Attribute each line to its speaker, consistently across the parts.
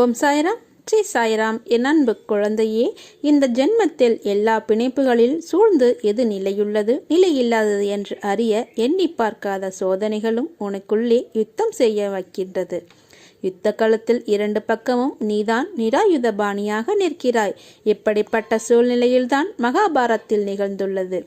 Speaker 1: ஓம் சாய்ராம். ஸ்ரீ சாய்ராம். என் அன்பு குழந்தையே இந்த ஜென்மத்தில் எல்லா பிணைப்புகளில் சூழ்ந்து எது நிலையுள்ளது? நிலையில்லாதது என்று அறிய எண்ணி பார்க்காத சோதனைகளும் உனக்குள்ளே யுத்தம் செய்ய வைக்கின்றது. யுத்த களத்தில் இரண்டு பக்கமும் நீதான் நிராயுதபாணியாக நிற்கிறாய். இப்படிப்பட்ட சூழ்நிலையில்தான் மகாபாரத்தில் நிகழ்ந்துள்ளது.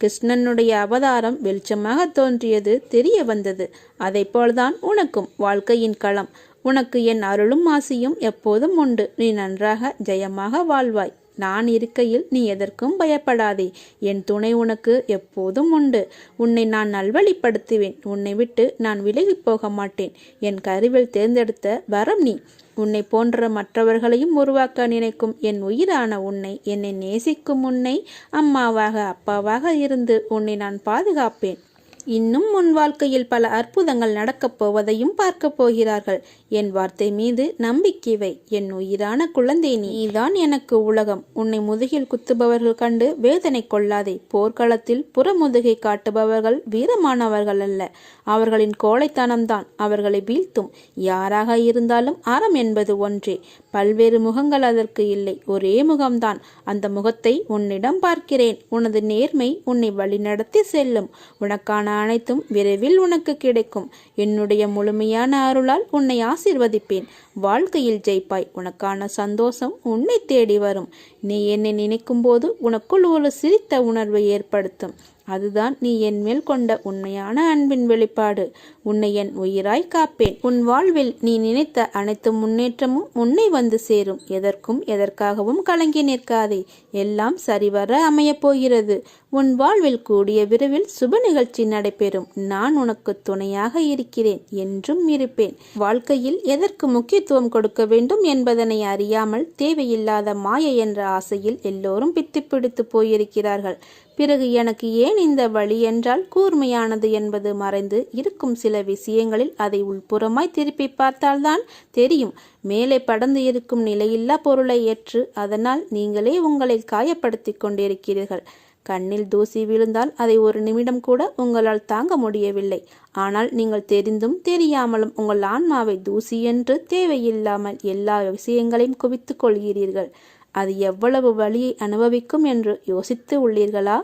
Speaker 1: கிருஷ்ணனுடைய அவதாரம் வெளிச்சமாக தோன்றியது தெரிய வந்தது. அதை போல்தான் உனக்கும் வாழ்க்கையின் களம். உனக்கு என் அருளும் ஆசியும் எப்போதும் உண்டு. நீ நன்றாக ஜெயமாக வாழ்வாய். நான் இருக்கையில் நீ எதற்கும் பயப்படாதே. என் துணை உனக்கு எப்போதும் உண்டு. உன்னை நான் நல்வழிப்படுத்துவேன். உன்னை விட்டு நான் விலகி போக மாட்டேன். என் கருவில் தேர்ந்தெடுத்த வரம் நீ. உன்னை போன்ற மற்றவர்களையும் உருவாக்க நினைக்கும் என் உயிரான உன்னை என்னை நேசிக்கும் உன்னை அம்மாவாக அப்பாவாக இருந்து உன்னை நான் பாதுகாப்பேன். இன்னும் உன் வாழ்க்கையில் பல அற்புதங்கள் நடக்கப் போவதையும் பார்க்கப் போகிறார்கள். என் வார்த்தை மீது நம்பிக்கைவை என் உயிரான குழந்தை நீதான் எனக்கு உலகம். உன்னை முதுகில் குத்துபவர்கள் கண்டு வேதனை கொள்ளாதே. போர்க்களத்தில் புறமுதுகை காட்டுபவர்கள் வீரமானவர்கள் அல்ல. அவர்களின் கோழைத்தனம்தான் அவர்களை வீழ்த்தும். யாராக இருந்தாலும் அறம் என்பது ஒன்றே. பல்வேறு முகங்கள் அதற்கு இல்லை. ஒரே முகம்தான். அந்த முகத்தை உன்னிடம் பார்க்கிறேன். உனது நேர்மை உன்னை வழிநடத்தி செல்லும். உனக்கான அனைத்தும் விரைவில் உனக்கு கிடைக்கும். என்னுடைய முழுமையான அருளால் உன்னை ஆசிர்வதிப்பேன். வாழ்க்கையில் ஜெயிப்பாய். உனக்கான சந்தோஷம் உன்னை தேடி வரும். நீ என்னை நினைக்கும் போது உனக்குள் ஒரு சிரித்த உணர்வை ஏற்படுத்தும். அதுதான் நீ என் மேல் கொண்ட உண்மையான அன்பின் வெளிப்பாடு. உன்னை என் உயிராய் காப்பேன். உன் வாழ்வில் நீ நினைத்த அனைத்து முன்னேற்றமும் உன்னை வந்து சேரும். எதற்கும் எதற்காகவும் கலங்கி நிற்காதே. எல்லாம் சரிவர அமையப் போகிறது. உன் வாழ்வில் கூடிய விரைவில் சுப நிகழ்ச்சி நடைபெறும். நான் உனக்கு துணையாக இருக்கிறேன் என்றும் இருப்பேன். வாழ்க்கையில் எதற்கு முக்கியத்துவம் கொடுக்க வேண்டும் என்பதனை அறியாமல் தேவையில்லாத மாய என்ற ஆசையில் எல்லோரும் பித்து பிடித்து போயிருக்கிறார்கள். பிறகு எனக்கு ஏன் இந்த வழி என்றால் கூர்மையானது என்பது மறைந்து இருக்கும் சில விஷயங்களில் அதை உள்புறமாய் திருப்பி பார்த்தால்தான் தெரியும். மேலே படர்ந்து இருக்கும் நிலையில்லா பொருளை ஏற்று அதனால் நீங்களே உங்களை காயப்படுத்திக் கொண்டிருக்கிறீர்கள். கண்ணில் தூசி விழுந்தால் அதை ஒரு நிமிடம் கூட உங்களால் தாங்க முடியவில்லை. ஆனால் நீங்கள் தெரிந்தும் தெரியாமலும் உங்கள் ஆன்மாவை தூசி என்று தேவையில்லாமல் எல்லா விஷயங்களையும் குவித்துக் கொள்கிறீர்கள். அது எவ்வளவு வழியை அனுபவிக்கும் என்று யோசித்து உள்ளீர்களா?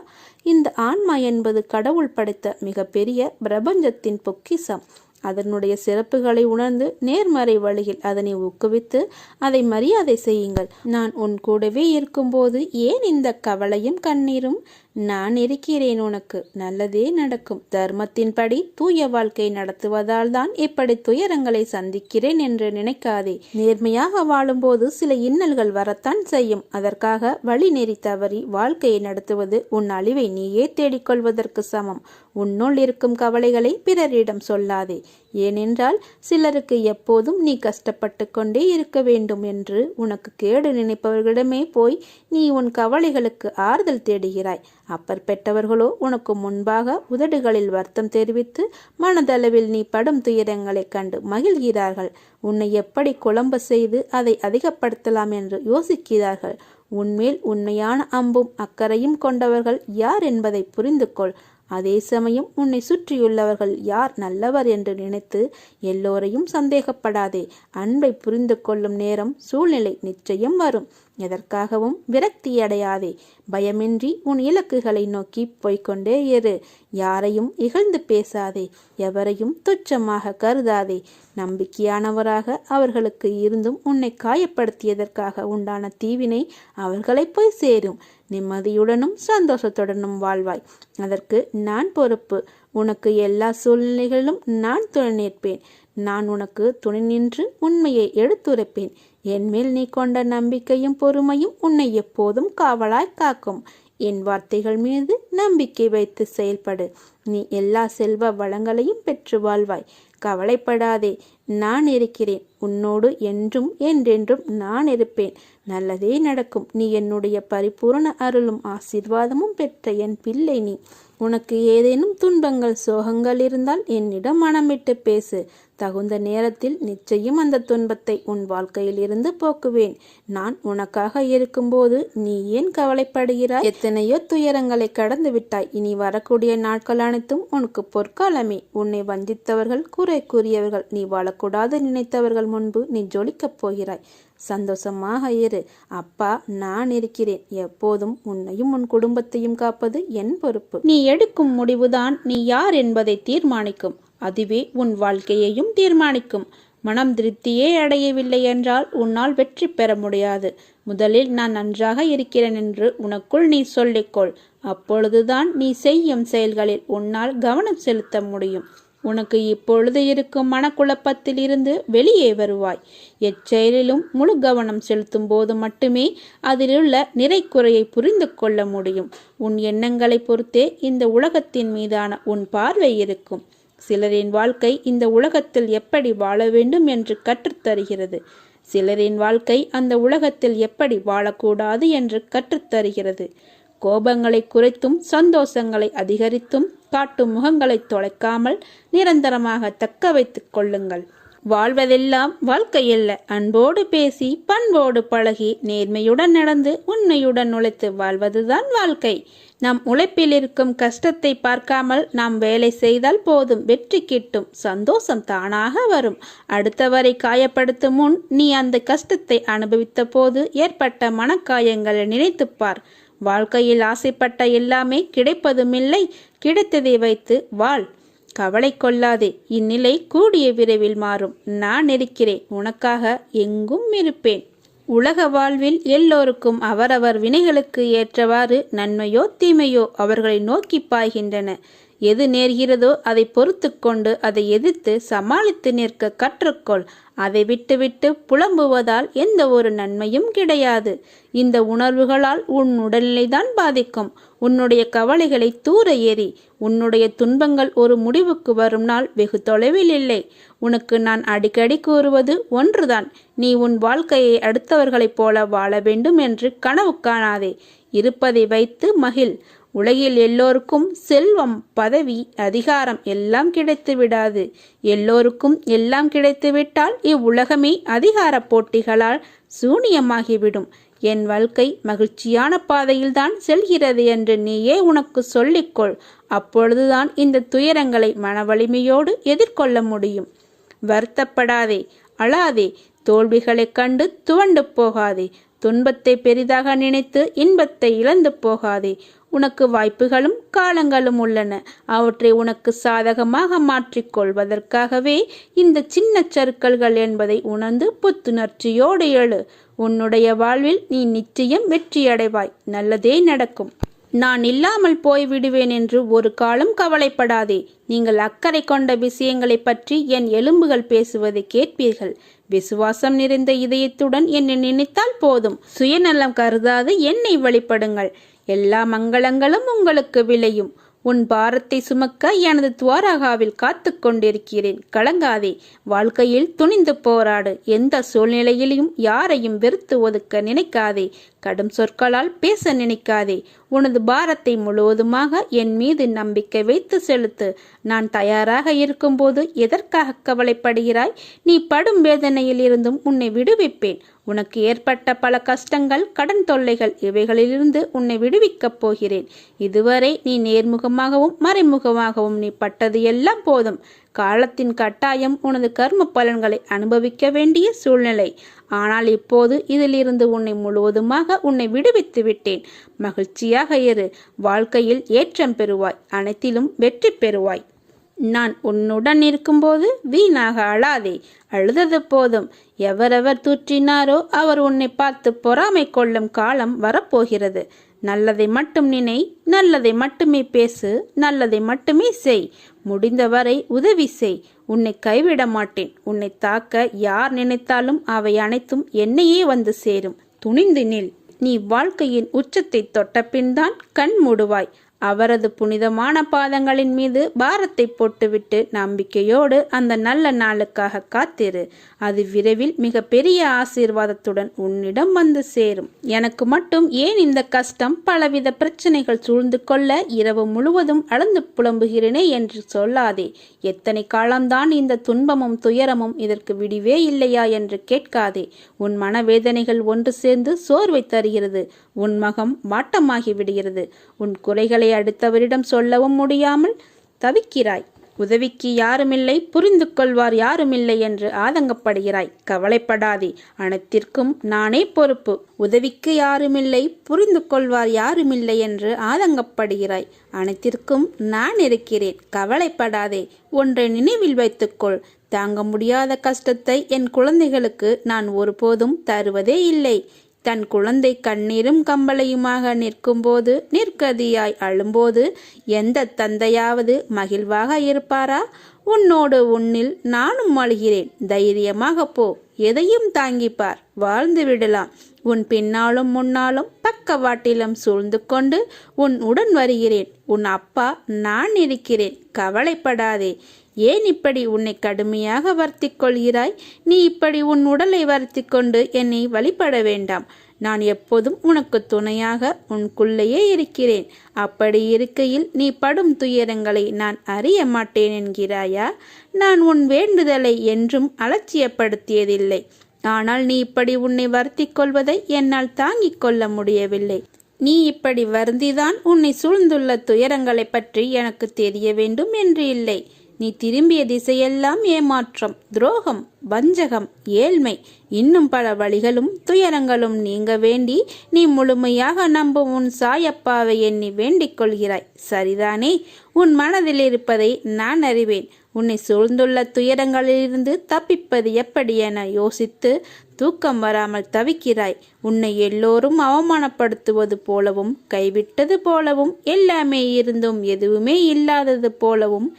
Speaker 1: இந்த ஆன்மா என்பது கடவுள் படைத்த மிகப்பெரிய பிரபஞ்சத்தின் பொக்கிசம் அதனுடைய சிறப்புகளை உணர்ந்து நேர்மறை வழியில் அதனை ஊக்குவித்து அதை மரியாதை செய்யுங்கள். நான் உன் கூடவே இருக்கும்போது ஏன் இந்த கவலையும் கண்ணீரும்? நான் இருக்கிறேன் உனக்கு. நல்லதே நடக்கும். தர்மத்தின்படி தூய வாழ்க்கை நடத்துவதால் தான் இப்படி துயரங்களை சந்திக்கிறேன் என்று நினைக்காதே. நேர்மையாக வாழும்போது சில இன்னல்கள் வரத்தான் செய்யும். அதற்காக வழி நெறி தவறி வாழ்க்கையை நடத்துவது உன் அழிவை நீயே தேடிக்கொள்வதற்கு சமம். உன்னுள் இருக்கும் கவலைகளை பிறரிடம் சொல்லாதே. ஏனென்றால் சிலருக்கு எப்போதும் நீ கஷ்டப்பட்டு கொண்டே இருக்க வேண்டும் என்று உனக்கு கேடு நினைப்பவர்களிடமே போய் நீ உன் கவலைகளுக்கு ஆறுதல் தேடுகிறாய். அப்பர் பெற்றவர்களோ உனக்கு முன்பாக உதடுகளில் வருத்தம் தெரிவித்து மனதளவில் நீ படும் துயரங்களைக் கண்டு மகிழ்கிறார்கள். உன்னை எப்படி குழம்ப செய்து அதை அதிகப்படுத்தலாம் என்று யோசிக்கிறார்கள். உன்மேல் உண்மையான அம்பும் அக்கறையும் கொண்டவர்கள் யார் என்பதை புரிந்து கொள் அதே சமயம் உன்னை சுற்றியுள்ளவர்கள் யார் நல்லவர் என்று நினைத்து எல்லோரையும் சந்தேகப்படாதே. அன்பை புரிந்து கொள்ளும் நேரம் சூழ்நிலை நிச்சயம் வரும். எதற்காகவும் விரக்தியடையாதே. பயமின்றி உன் இலக்குகளை நோக்கி போய்கொண்டே இரு. யாரையும் இகழ்ந்து பேசாதே. எவரையும் துச்சமாக கருதாதே. நம்பிக்கையானவராக அவர்களுக்கு இருந்தும் உன்னை காயப்படுத்தியதற்காக உண்டான தீவினை அவர்களை போய் சேரும். நிம்மதியுடனும் சந்தோஷத்துடனும் வாழ்வாய். அதற்கு நான் பொறுப்பு. உனக்கு எல்லா சூழ்நிலைகளிலும் நான் துணை நிற்பேன். நான் உனக்கு துணை நின்று உண்மையை எடுத்துரைப்பேன். என்மேல் நீ கொண்ட நம்பிக்கையும் பொறுமையும் உன்னை எப்போதும் காவலாய் காக்கும். என் வார்த்தைகள் மீது நம்பிக்கை வைத்து செயல்படு. நீ எல்லா செல்வ வளங்களையும் பெற்று வாழ்வாய். கவலைப்படாதே நான் இருக்கிறேன். உன்னோடு என்றும் என்றென்றும் நான் இருப்பேன். நல்லதே நடக்கும். நீ என்னுடைய பரிபூரண அருளும் ஆசீர்வாதமும் பெற்ற என் பிள்ளை நீ. உனக்கு ஏதேனும் துன்பங்கள் சோகங்கள் இருந்தால் என்னிடம் மனமிட்டு பேசு. தகுந்த நேரத்தில் நிச்சயம் அந்த துன்பத்தை உன் வாழ்க்கையில் இருந்து போக்குவேன். நான் உனக்காக இருக்கும்போது நீ ஏன் கவலைப்படுகிறாய்? எத்தனையோ துயரங்களை கடந்து விட்டாய். இனி வரக்கூடிய நாட்கள் அனைத்தும் உனக்கு பொற்காலமே. உன்னை வஞ்சித்தவர்கள் குறை கூறியவர்கள் நீ வாழக்கூடாது நினைத்தவர்கள் முன்பு நீ ஜொலிக்கப் போகிறாய். சந்தோஷமாக இரு. அப்பா நான் இருக்கிறேன். எப்போதும் உன்னையும் உன் குடும்பத்தையும் காப்பது என் பொறுப்பு. நீ எடுக்கும் முடிவுதான் நீ யார் என்பதை தீர்மானிக்கும். அதுவே உன் வாழ்க்கையையும் தீர்மானிக்கும். மனம் திருப்தியே அடையவில்லை என்றால் உன்னால் வெற்றி பெற முடியாது. முதலில் நான் நன்றாக இருக்கிறேன் என்று உனக்குள் நீ சொல்லிக்கொள். அப்பொழுதுதான் நீ செய்யும் செயல்களில் உன்னால் கவனம் செலுத்த முடியும். உனக்கு இப்பொழுது இருக்கும் மனக்குழப்பத்தில் இருந்து வெளியே வருவாய். எச்செயலிலும் முழு கவனம் செலுத்தும் போது மட்டுமே அதிலுள்ள நிறைக்குறையை புரிந்து கொள்ள முடியும். உன் எண்ணங்களை பொறுத்தே இந்த உலகத்தின் மீதான உன் பார்வை இருக்கும். சிலரின் வாழ்க்கை இந்த உலகத்தில் எப்படி வாழ வேண்டும் என்று கற்றுத்தருகிறது. சிலரின் வாழ்க்கை அந்த உலகத்தில் எப்படி வாழக்கூடாது என்று கற்றுத்தருகிறது. கோபங்களை குறைத்தும் சந்தோஷங்களை அதிகரித்தும் காட்டும் முகங்களை தொலைக்காமல் நிரந்தரமாக தக்க வைத்துக் கொள்ளுங்கள். வாழ்வதெல்லாம் வாழ்க்கையல்ல. அன்போடு பேசி பண்போடு பழகி நேர்மையுடன் நடந்து உண்மையுடன் உழைத்து வாழ்வதுதான் வாழ்க்கை. நம் உழைப்பில் இருக்கும் கஷ்டத்தை பார்க்காமல் நாம் வேலை செய்தால் போதும் வெற்றி கிட்டும் சந்தோஷம் தானாக வரும். அடுத்தவரை காயப்படுத்தும் முன் நீ அந்த கஷ்டத்தை அனுபவித்த போது ஏற்பட்ட மனக்காயங்களை நினைத்துப்பார் வாழ்க்கையில் ஆசைப்பட்ட எல்லாமே கிடைப்பதுமில்லை. கிடைத்ததை வைத்து வாழ். கவலை கொள்ளாதே இந்நிலை கூடிய விரைவில் மாறும். நான் இருக்கிறேன் உனக்காக எங்கும் இருப்பேன். உலக வாழ்வில் எல்லோருக்கும் அவரவர் வினைகளுக்கு ஏற்றவாறு நன்மையோ தீமையோ அவர்களை நோக்கி பாய்கின்றன. எது நேர்கிறதோ அதை பொறுத்து கொண்டு அதை எதிர்த்து சமாளித்து நிற்க கற்றுக்கொள். அதை விட்டுவிட்டு புலம்புவதால் எந்த ஒரு நன்மையும் கிடையாது. இந்த உணர்வுகளால் உன் உடல்நிலைதான் பாதிக்கும். உன்னுடைய கவலைகளை தூர ஏறி உன்னுடைய துன்பங்கள் ஒரு முடிவுக்கு வரும் நாள் வெகு தொலைவில் இல்லை. உனக்கு நான் அடிக்கடி கூறுவது ஒன்றுதான். நீ உன் வாழ்க்கையை அடுத்தவர்களைப் போல வாழ வேண்டும் என்று கனவு காணாதே. இருப்பதை வைத்து மகிழ். உலகில் எல்லோருக்கும் செல்வம் பதவி அதிகாரம் எல்லாம் கிடைத்து விடாது. எல்லோருக்கும் எல்லாம் கிடைத்துவிட்டால் இவ்வுலகமே அதிகார போட்டிகளால் சூனியமாகிவிடும். என் வாழ்க்கை மகிழ்ச்சியான பாதையில்தான் செல்கிறது என்று நீயே உனக்கு சொல்லிக்கொள். அப்பொழுதுதான் இந்த துயரங்களை மனவலிமையோடு எதிர்கொள்ள முடியும். வருத்தப்படாதே அழாதே. தோல்விகளைக் கண்டு துவண்டு போகாதே. துன்பத்தை பெரிதாக நினைத்து இன்பத்தை இழந்து போகாதே. உனக்கு வாய்ப்புகளும் காலங்களும் உள்ளன. அவற்றை உனக்கு சாதகமாக மாற்றிக்கொள்வதற்காகவே இந்த சின்ன சருக்கல்கள் என்பதை உணர்ந்து புத்துணர்ச்சியோடு எழு. உன்னுடைய வாழ்வில் நீ நிச்சயம் வெற்றியடைவாய். நல்லதே நடக்கும். நான் இல்லாமல் போய்விடுவேன் என்று ஒரு காலம் கவலைப்படாதே. நீங்கள் அக்கறை கொண்ட விஷயங்களை பற்றி என் எலும்புகள் பேசுவதை கேட்பீர்கள். விசுவாசம் நிறைந்த இதயத்துடன் என்னை நினைத்தால் போதும். சுயநலம் கருதாது. என்னை வழிபடுங்கள் எல்லா மங்களங்களும் உங்களுக்கு விளையும். உன் பாரத்தை சுமக்க எனது துவாரகாவில் காத்து கொண்டிருக்கிறேன். கலங்காதே வாழ்க்கையில் துணிந்து போராடு. எந்த சூழ்நிலையிலும் யாரையும் வெறுத்து ஒதுக்க நினைக்காதே. கடும் சொற்களால் பேச நினைக்காதே. உனது பாரத்தை முழுவதுமாக என் மீது நம்பிக்கை வைத்து செலுத்து. நான் தயாராக இருக்கும்போது எதற்காக கவலைப்படுகிறாய்? நீ படும் வேதனையில் இருந்தும் உன்னை விடுவிப்பேன். உனக்கு ஏற்பட்ட பல கஷ்டங்கள் கடன் தொல்லைகள் இவைகளிலிருந்து உன்னை விடுவிக்கப் போகிறேன். இதுவரை நீ நேர்முகமாகவும் மறைமுகமாகவும் நீ பட்டது எல்லாம் போதும். காலத்தின் கட்டாயம் உனது கர்ம பலன்களை அனுபவிக்க வேண்டிய சூழ்நிலை. ஆனால் இப்போது இதிலிருந்து உன்னை முழுவதுமாக உன்னை விடுவித்து விட்டேன். மகிழ்ச்சியாக இரு. வாழ்க்கையில் ஏற்றம் பெறுவாய். அனைத்திலும் வெற்றி பெறுவாய். நான் உன்னுடன் இருக்கும்போது வீணாக அழாதே. அழுதது போதும். எவரெவர் தூற்றினாரோ அவர் உன்னை பார்த்து பொறாமை கொள்ளும் காலம் வரப்போகிறது. நல்லதை மட்டும் நினை நல்லதை மட்டுமே பேசு நல்லதை மட்டுமே செய். முடிந்தவரை உதவி செய். உன்னை கைவிட மாட்டேன். உன்னை தாக்க யார் நினைத்தாலும் அவை அனைத்தும் என்னையே வந்து சேரும். துணிந்து நில். நீ வாழ்க்கையின் உச்சத்தை தொட்டபின் தான் கண் மூடுவாய். அவரது புனிதமான பாதங்களின் மீது பாரத்தை போட்டுவிட்டு நம்பிக்கையோடு அந்த நல்ல நாளுக்காக காத்திரு. அது விரைவில் மிக பெரிய ஆசீர்வாதத்துடன் உன்னிடம் வந்து சேரும். எனக்கு மட்டும் ஏன் இந்த கஷ்டம்? பலவித பிரச்சனைகள் சூழ்ந்து கொள்ள இரவு முழுவதும் அளந்து புலம்புகிறேனே என்று சொல்லாதே. எத்தனை காலம்தான் இந்த துன்பமும் துயரமும் இதற்கு விடிவே இல்லையா என்று கேட்காதே. உன் மனவேதனைகள் ஒன்று சேர்ந்து சோர்வை தருகிறது. உன் மகம் வாட்டமாகி விடுகிறது. உன் குறைகளை அடுத்தவரிடம் சொல்லவும் முடியாமல் தவிக்கிறாய். உதவிக்கு யாருமில்லை புரிந்து கொள்வார் யாருமில்லை என்று ஆதங்கப்படுகிறாய். கவலைப்படாதே அனைத்திற்கும் நானே பொறுப்பு. உதவிக்கு யாருமில்லை புரிந்து கொள்வார் யாருமில்லை என்று ஆதங்கப்படுகிறாய். அனைத்திற்கும் நான் இருக்கிறேன். கவலைப்படாதே ஒன்றை நினைவில் வைத்துக்கொள். தாங்க முடியாத கஷ்டத்தை என் குழந்தைகளுக்கு நான் ஒருபோதும் தருவதே இல்லை. தன் குழந்தை கண்ணீரும் கம்பளையுமாக நிற்கும்போது நிற்கதியாய் அழும்போது எந்த தந்தையாவது மகிழ்வாக இருப்பாரா? உன்னோடு உன்னில் நானும் அழுகிறேன். தைரியமாக போ. எதையும் தாங்கிப்பார். வாழ்ந்து விடலாம். உன் பின்னாலும் முன்னாலும் பக்கவாட்டிலும் சூழ்ந்து கொண்டு உன் உடன் வருகிறேன். உன் அப்பா நான் இருக்கிறேன். கவலைப்படாதே. ஏன் இப்படி உன்னை கடுமையாக வருத்திக் கொள்கிறாய் நீ இப்படி உன் உடலை வருத்தி கொண்டு என்னை வழிபட வேண்டாம். நான் எப்போதும் உனக்கு துணையாக உனக்குள்ளேயே இருக்கிறேன். அப்படி இருக்கையில் நீ படும் துயரங்களை நான் அறிய மாட்டேன் என்கிறாயா? நான் உன் வேண்டுதலை என்றும் அலட்சியப்படுத்தியதில்லை. ஆனால் நீ இப்படி உன்னை வருத்திக் கொள்வதை என்னால் தாங்கிக் கொள்ள முடியவில்லை. நீ இப்படி வருந்திதான் உன்னை சூழ்ந்துள்ள துயரங்களை பற்றி எனக்கு தெரிய வேண்டும் என்று இல்லை. நீ திரும்பிய திசையெல்லாம் ஏமாற்றம் துரோகம் வஞ்சகம் ஏழ்மை. இன்னும் பல வழிகளும் துயரங்களும் நீங்க வேண்டி நீ முழுமையாக நம்பும் உன் சாயப்பாவை எண்ணி வேண்டிக் கொள்கிறாய். சரிதானே? உன் மனதில் இருப்பதை நான் அறிவேன். உன்னை சூழ்ந்துள்ள துயரங்களிலிருந்து தப்பிப்பது எப்படி என யோசித்து தூக்கம் வராமல் தவிக்கிறாய். உன்னை எல்லோரும் அவமானப்படுத்துவது போலவும் கைவிட்டது போலவும் எல்லாமே இருந்தும் எதுவுமே இல்லாதது போலவும்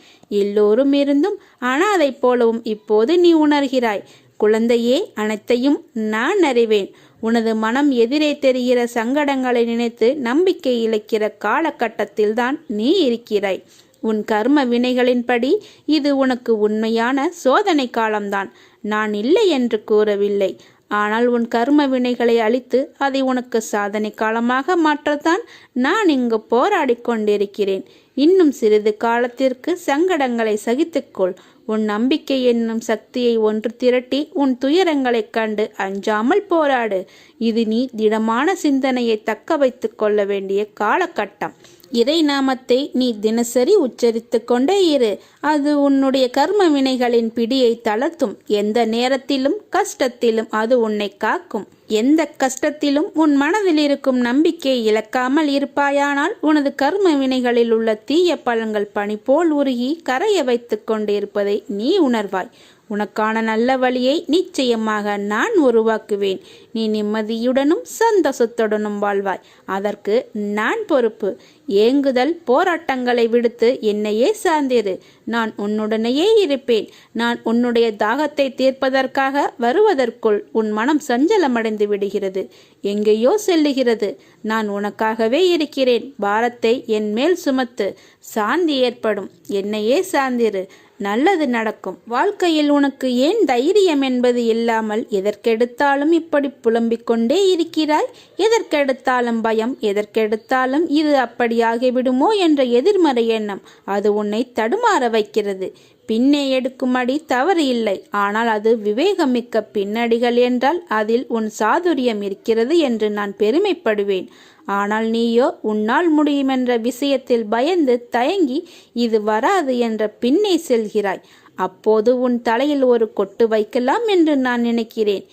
Speaker 1: எல்லோரும் இருந்தும் அனாதை போலவும் இப்போது நீ உணர்கிறாய். குழந்தையே அனைத்தையும் நான் அறிவேன். உனது மனம் எதிரே தெரிகிற சங்கடங்களை நினைத்து நம்பிக்கை இழக்கிற காலகட்டத்தில்தான் நீ இருக்கிறாய். உன் கர்ம வினைகளின்படி இது உனக்கு உண்மையான சோதனை காலம்தான். நான் இல்லை என்று கூறவில்லை. ஆனால் உன் கர்ம வினைகளை அழித்து அதை உனக்கு சாதனை காலமாக மாற்றத்தான் நான் இங்கு போராடி கொண்டிருக்கிறேன். இன்னும் சிறிது காலத்திற்கு சங்கடங்களை சகித்துக்கொள். உன் நம்பிக்கை என்னும் சக்தியை ஒன்று திரட்டி உன் துயரங்களைக் கண்டு அஞ்சாமல் போராடு. இது நீ திடமான சிந்தனையை தக்க வைத்துக் கொள்ள வேண்டிய காலகட்டம். இறை நாமத்தை நீ தினசரி உச்சரித்து கொண்டே இரு. அது உன்னுடைய கர்ம வினைகளின் பிடியை தளர்த்தும். எந்த நேரத்திலும் கஷ்டத்திலும் அது உன்னை காக்கும். எந்த கஷ்டத்திலும் உன் மனதில் இருக்கும் நம்பிக்கை இழக்காமல் இருப்பாயானால் உனது கர்ம வினைகளில் உள்ள தீய பழங்கள் பனி போல் உருகி கரைய வைத்துக் கொண்டிருப்பதை நீ உணர்வாய். உனக்கான நல்ல வழியை நிச்சயமாக நான் உருவாக்குவேன். நீ நிம்மதியுடனும் சந்தோஷத்துடனும் வாழ்வாய். அதற்கு நான் பொறுப்பு. ஏங்குதல் போராட்டங்களை விடுத்து என்னையே சார்ந்திரு நான் உன்னுடனேயே இருப்பேன். நான் உன்னுடைய தாகத்தை தீர்ப்பதற்காக வருவதற்குள் உன் மனம் சஞ்சலமடைந்து விடுகிறது. எங்கேயோ செல்லுகிறது. நான் உனக்காகவே இருக்கிறேன். பாரத்தை என் மேல் சுமத்து. சாந்தி ஏற்படும். என்னையே சார்ந்திரு நல்லது நடக்கும். வாழ்க்கையில் உனக்கு ஏன் தைரியம் என்பது இல்லாமல் எதற்கெடுத்தாலும் இப்படி புலம்பிக் கொண்டே இருக்கிறாய்? எதற்கெடுத்தாலும் பயம் எதற்கெடுத்தாலும் இது அப்படியாகிவிடுமோ என்ற எதிர்மறை எண்ணம் அது உன்னை தடுமாற வைக்கிறது. பின்னே எடுக்கும் அடி தவறு இல்லை. ஆனால் அது விவேகமிக்க பின்னடிகள் என்றால் அதில் உன் சாதுரியம் இருக்கிறது என்று நான் பெருமைப்படுவேன். ஆனால் நீயோ உன்னால் முடியுமென்ற விஷயத்தில் பயந்து தயங்கி இது வராது என்ற பின்னே செல்கிறாய். அப்போது உன் தலையில் ஒரு கொட்டு வைக்கலாம் என்று நான் நினைக்கிறேன்.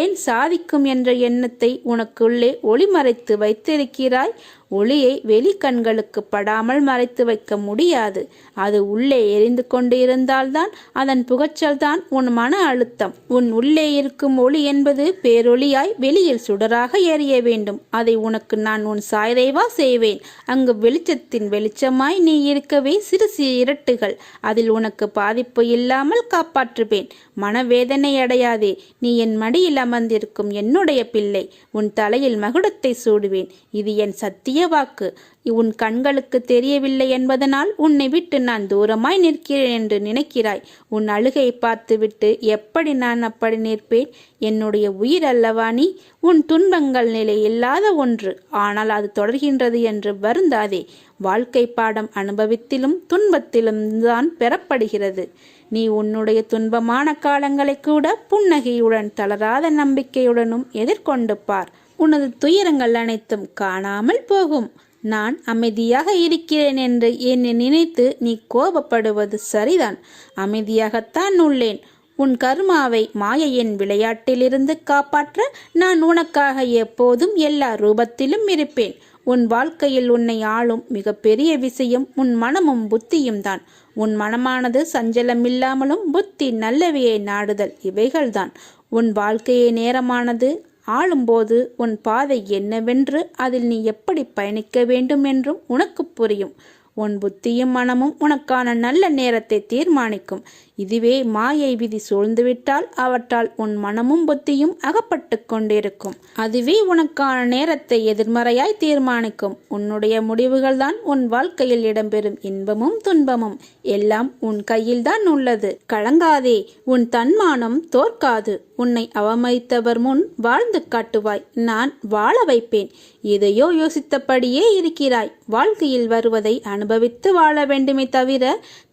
Speaker 1: ஏன் சாதிக்கும் என்ற எண்ணத்தை உனக்குள்ளே ஒளிமறைத்து வைத்திருக்கிறாய்? ஒளியை வெளி கண்களுக்கு படாமல் மறைத்து வைக்க முடியாது. அது உள்ளே எரிந்து கொண்டு இருந்தால்தான் அதன் புகச்சல் தான் உன் மன அழுத்தம். உன் உள்ளே இருக்கும் ஒளி என்பது பேரொளியாய் வெளியில் சுடராக எரிய வேண்டும். அதை உனக்கு நான் உன் சாய்தைவா செய்வேன். அங்கு வெளிச்சத்தின் வெளிச்சமாய் நீ இருக்கவே சிறு சிறு இரட்டுகள். அதில் உனக்கு பாதிப்பு இல்லாமல் காப்பாற்றுவேன். மனவேதனை அடையாதே. நீ என் மடியில் அமர்ந்திருக்கும் என்னுடைய பிள்ளை உன் தலையில் மகுடத்தை சூடுவேன். இது என் சத்திய வாக்கு. உன் கண்களுக்கு தெரியவில்லை என்பதனால் உன்னை விட்டு நான் தூரமாய் நிற்கிறேன் என்று நினைக்கிறாய். உன் அழுகை பார்த்துவிட்டு எப்படி நான் அப்படி நிற்பேன்? என்னுடைய உயிர் அல்லவா நீ? உன் துன்பங்கள் நிலை இல்லாத ஒன்று. ஆனால் அது தொடர்கின்றது என்று வருந்தாதே. வாழ்க்கை பாடம் அனுபவித்திலும் துன்பத்திலும் தான் பெறப்படுகிறது. நீ உன்னுடைய துன்பமான காலங்களை கூட புன்னகையுடன் தளராத நம்பிக்கையுடனும் எதிர்கொண்டு பார். உனது துயரங்கள் அனைத்தும் காணாமல் போகும். நான் அமைதியாக இருக்கிறேன் என்று என்னை நினைத்து நீ கோபப்படுவது சரிதான். அமைதியாகத்தான் உள்ளேன். உன் கர்மாவை மாயையின் விளையாட்டிலிருந்து காப்பாற்ற நான் உனக்காக எப்போதும் எல்லா ரூபத்திலும் இருப்பேன். உன் வாழ்க்கையில் உன்னை ஆளும் மிகப்பெரிய விஷயம் உன் மனமும் புத்தியும் தான். உன் மனமானது சஞ்சலமில்லாமலும் புத்தி நல்லவையை நாடுதல் இவைகள்தான். உன் வாழ்க்கையை நேரமானது. ஆளும்போது உன் பாதை என்னவென்று அதில் நீ எப்படி பயணிக்க வேண்டும் என்றும் உனக்கு புரியும். உன் புத்தியும் மனமும் உனக்கான நல்ல நேரத்தை தீர்மானிக்கும். இதுவே மாயை விதி சூழ்ந்துவிட்டால் அவற்றால் உன் மனமும் புத்தியும் அகப்பட்டு கொண்டிருக்கும். அதுவே உனக்கான நேரத்தை எதிர்மறையாய் தீர்மானிக்கும். உன்னுடைய முடிவுகள்தான் உன் வாழ்க்கையில் இடம்பெறும் இன்பமும் துன்பமும். எல்லாம் உன் கையில்தான் உள்ளது. கலங்காதே உன் தன்மானம் தோற்காது. உன்னை அவமதித்தவர் முன் வாழ்ந்து காட்டுவாய். நான் வாழ வைப்பேன். எதையோ யோசித்தபடியே இருக்கிறாய். வாழ்க்கையில் வருவதை அனுபவித்து வாழ வேண்டுமே தவிர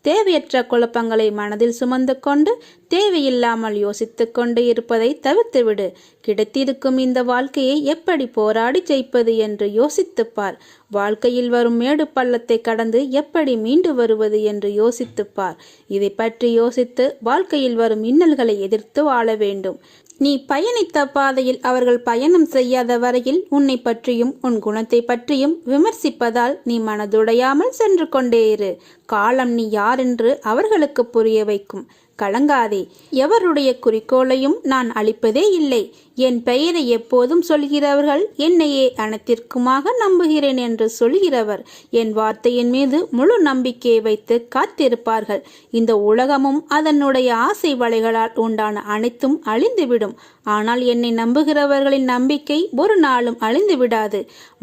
Speaker 1: தேவையற்ற குழப்பங்களை மனதில் சுமந்து கொண்டு தேவையில்லாமல் யோசித்து கொண்டு இருப்பதை தவிர்த்துவிடு. கிடைத்திருக்கும் இந்த வாழ்க்கையை எப்படி போராடி ஜெயிப்பது என்று யோசித்துப்பார் வாழ்க்கையில் வரும் மேடு பள்ளத்தை கடந்து எப்படி மீண்டு வருவது என்று யோசித்துப்பார் இதை பற்றி யோசித்து வாழ்க்கையில் வரும் இன்னல்களை எதிர்த்து வாழ வேண்டும். நீ பயணித்த பாதையில் அவர்கள் பயணம் செய்யாத வரையில் உன்னை பற்றியும் உன் குணத்தை பற்றியும் விமர்சிப்பதால் நீ மனதுடையாமல் சென்று கொண்டே இரு. காலம் நீ யாரென்று அவர்களுக்கு புரிய வைக்கும். கலங்காதே. எவருடைய குறிக்கோளையும் நான் அளிப்பதே இல்லை. என் பெயரை எப்போதும் சொல்கிறவர்கள் என்னையே அனைத்திற்குமாக நம்புகிறேன் என்று சொல்கிறவர். என் வார்த்தையின் மீது முழு நம்பிக்கையை வைத்து காத்திருப்பார்கள். இந்த உலகமும் அதனுடைய ஆசை வலைகளால் உண்டான அனைத்தும் அழிந்துவிடும். ஆனால் என்னை நம்புகிறவர்களின் நம்பிக்கை ஒரு நாளும் அழிந்து விடாது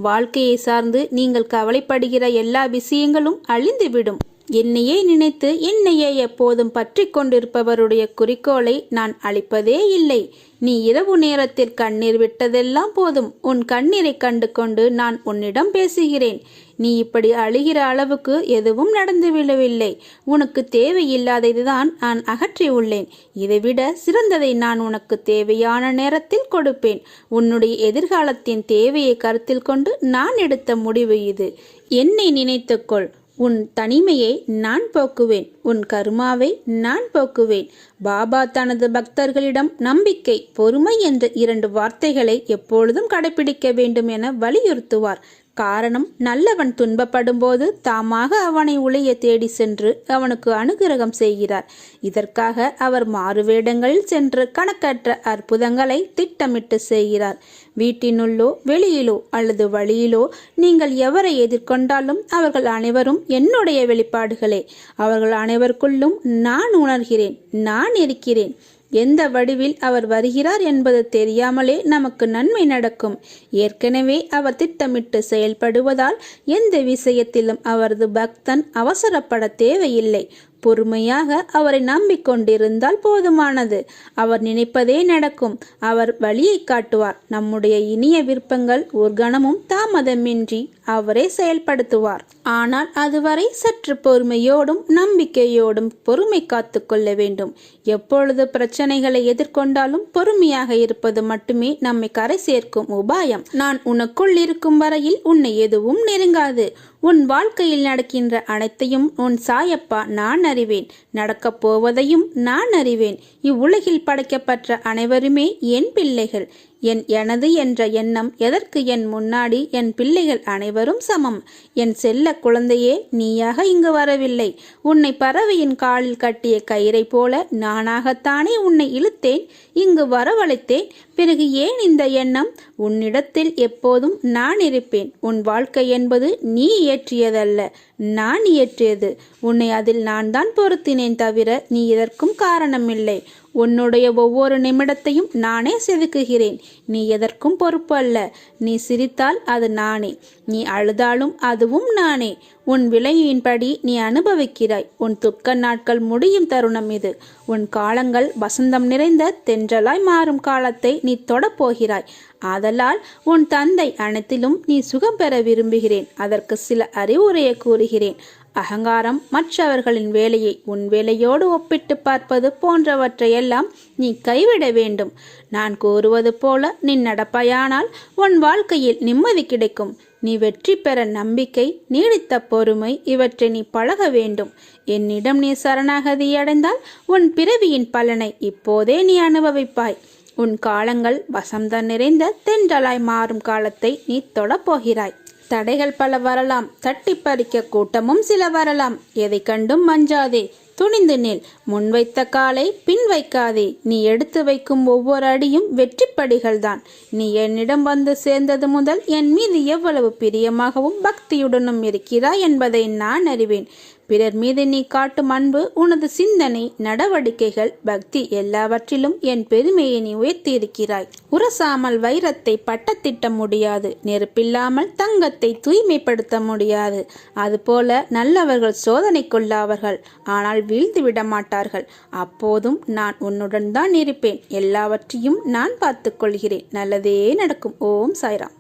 Speaker 1: வாழ்க்கையை சார்ந்து நீங்கள் கவலைப்படுகிற எல்லா விஷயங்களும் அழிந்துவிடும். என்னையே நினைத்து என்னையே எப்போதும் பற்றி கொண்டிருப்பவருடைய குறிக்கோளை நான் அளிப்பதே இல்லை. நீ இரவு நேரத்தில் கண்ணீர் விட்டதெல்லாம் போதும். உன் கண்ணீரை கண்டு கொண்டு நான் உன்னிடம் பேசுகிறேன். நீ இப்படி அழுகிற அளவுக்கு எதுவும் நடந்து விழவில்லை. உனக்கு தேவையில்லாததுதான் நான் அகற்றி உள்ளேன். இதைவிட சிறந்ததை நான் உனக்கு தேவையான நேரத்தில் கொடுப்பேன். உன்னுடைய எதிர்காலத்தின் தேவையை கருத்தில் கொண்டு நான் எடுத்த முடிவு இது. என்னை நினைத்துக்கொள். உன் தனிமையை நான் போக்குவேன். உன் கருமாவை நான் போக்குவேன். பாபா தனது பக்தர்களிடம் நம்பிக்கை பொறுமை என்ற இரண்டு வார்த்தைகளை எப்பொழுதும் கடைபிடிக்க வேண்டும் என வலியுறுத்துவார். காரணம் நல்லவன் துன்பப்படும்போது தாமாக அவனை உளைய தேடி சென்று அவனுக்கு அனுகிரகம் செய்கிறார். இதற்காக அவர் மாறுவேடங்களில் சென்று கணக்கற்ற அற்புதங்களை திட்டமிட்டு செய்கிறார். வீட்டினுள்ளோ வெளியிலோ அல்லது வழியிலோ நீங்கள் எவரை எதிர்கொண்டாலும் அவர்கள் அனைவரும் என்னுடைய வெளிப்பாடுகளே. அவர்கள் அனைவருக்குள்ளும் நான் உணர்கிறேன் நான் இருக்கிறேன். எந்த வடிவில் அவர் வருகிறார் என்பது தெரியாமலே நமக்கு நன்மை நடக்கும். ஏற்கனவே அவர் திட்டமிட்டு செயல்படுவதால் எந்த விஷயத்திலும் அவரது பக்தன் அவசரப்பட தேவையில்லை. பொறுமையாக அவரை நம்பிக்கொண்டிருந்தால் போதுமானது. அவர் நினைப்பதே நடக்கும். அவர் வழியை காட்டுவார். நம்முடைய இனிய விருப்பங்கள் ஒரு கணமும் தாமதமின்றி அவரே செயல்படுத்துவார். ஆனால் அதுவரை சற்று பொறுமையோடும் நம்பிக்கையோடும் பொறுமை காத்து கொள்ள வேண்டும். எப்பொழுது பிரச்சனைகளை எதிர்கொண்டாலும் பொறுமையாக இருப்பது மட்டுமே நம்மை கரை சேர்க்கும் உபாயம். நான் உனக்குள் இருக்கும் வரையில் உன்னை எதுவும் நெருங்காது. உன் வாழ்க்கையில் நடக்கின்ற அனைத்தையும் உன் சாயப்பா நான் அறிவேன். நடக்கப் போவதையும் நான் அறிவேன். இவ்வுலகில் படைக்கப்பட்ட அனைவருமே என் பிள்ளைகள். என் எனது என்ற எண்ணம் எதற்கு என் முன்னாடி என் பிள்ளைகள் அனைவரும் சமம்? என் செல்ல குழந்தையே நீயாக இங்கு வரவில்லை. உன்னை பறவையின் காலில் கட்டிய கயிறை போல நானாகத்தானே உன்னை இழுத்தேன். இங்கு வரவழைத்தேன். பிறகு ஏன் இந்த எண்ணம்? உன்னிடத்தில் எப்போதும் நான் இருப்பேன். உன் வாழ்க்கை என்பது நீ இயற்றியதல்ல நான் இயற்றியது. உன்னை அதில் நான் தான் பொருத்தினேன் தவிர நீ இதற்கும் காரணமில்லை. உன்னுடைய ஒவ்வொரு நிமிடத்தையும் நானே செதுக்குகிறேன். நீ எதற்கும் பொறுப்பு அல்ல. நீ சிரித்தால் அது நானே. நீ அழுதாலும் அதுவும் நானே. உன் விலையின்படி நீ அனுபவிக்கிறாய். உன் துக்க நாட்கள் முடியும் தருணம் இது. உன் காலங்கள் வசந்தம் நிறைந்த தென்றலாய் மாறும் காலத்தை நீ தொடப்போகிறாய். ஆதலால் உன் தந்தை அனைத்திலும் நீ சுகம் பெற விரும்புகிறேன். அதற்கு சில அறிவுரையை கூறுகிறேன். அகங்காரம் மற்றவர்களின் வேலையை உன் வேலையோடு ஒப்பிட்டு பார்ப்பது போன்றவற்றையெல்லாம் நீ கைவிட வேண்டும். நான் கூறுவது போல நீ நடப்பாயானால் உன் வாழ்க்கையில் நிம்மதி கிடைக்கும். நீ வெற்றி பெற நம்பிக்கை நீடித்த பொறுமை இவற்றை நீ பழக வேண்டும். என்னிடம் நீ சரணாகதி அடைந்தால் உன் பிறவியின் பலனை இப்போதே நீ அனுபவிப்பாய். உன் காலங்கள் வசந்தம் நிறைந்த தென்றலாய் மாறும் காலத்தை நீ தொடப்போகிறாய் தடைகள் பல வரலாம். தட்டி பறிக்க கூட்டமும் சில வரலாம். எதை கண்டும் மஞ்சாதே. துணிந்து நில். முன்வைத்த காலை பின் வைக்காதே. நீ எடுத்து வைக்கும் ஒவ்வொரு அடியும் வெற்றி படிகள்தான். நீ என்னிடம் வந்து சேர்ந்தது முதல் என் மீது எவ்வளவு பிரியமாகவும் பக்தியுடனும் இருக்கிறாய் என்பதை நான் அறிவேன். பிறர் மீது நீ காட்டும் அன்பு உனது சிந்தனை நடவடிக்கைகள் பக்தி எல்லாவற்றிலும் என் பெருமையை நீ உயர்த்தியிருக்கிறாய். உரசாமல் வைரத்தை பட்டத்திட்ட முடியாது நெருப்பில்லாமல் தங்கத்தை தூய்மைப்படுத்த முடியாது. அதுபோல நல்லவர்கள் சோதனைக்குள்ளாவர்கள் ஆனால் வீழ்ந்து விட மாட்டார்கள். அப்போதும் நான் உன்னுடன் தான் இருப்பேன். எல்லாவற்றையும் நான் பார்த்துக் கொள்கிறேன் நல்லதே நடக்கும். ஓம் சாய்ராம்.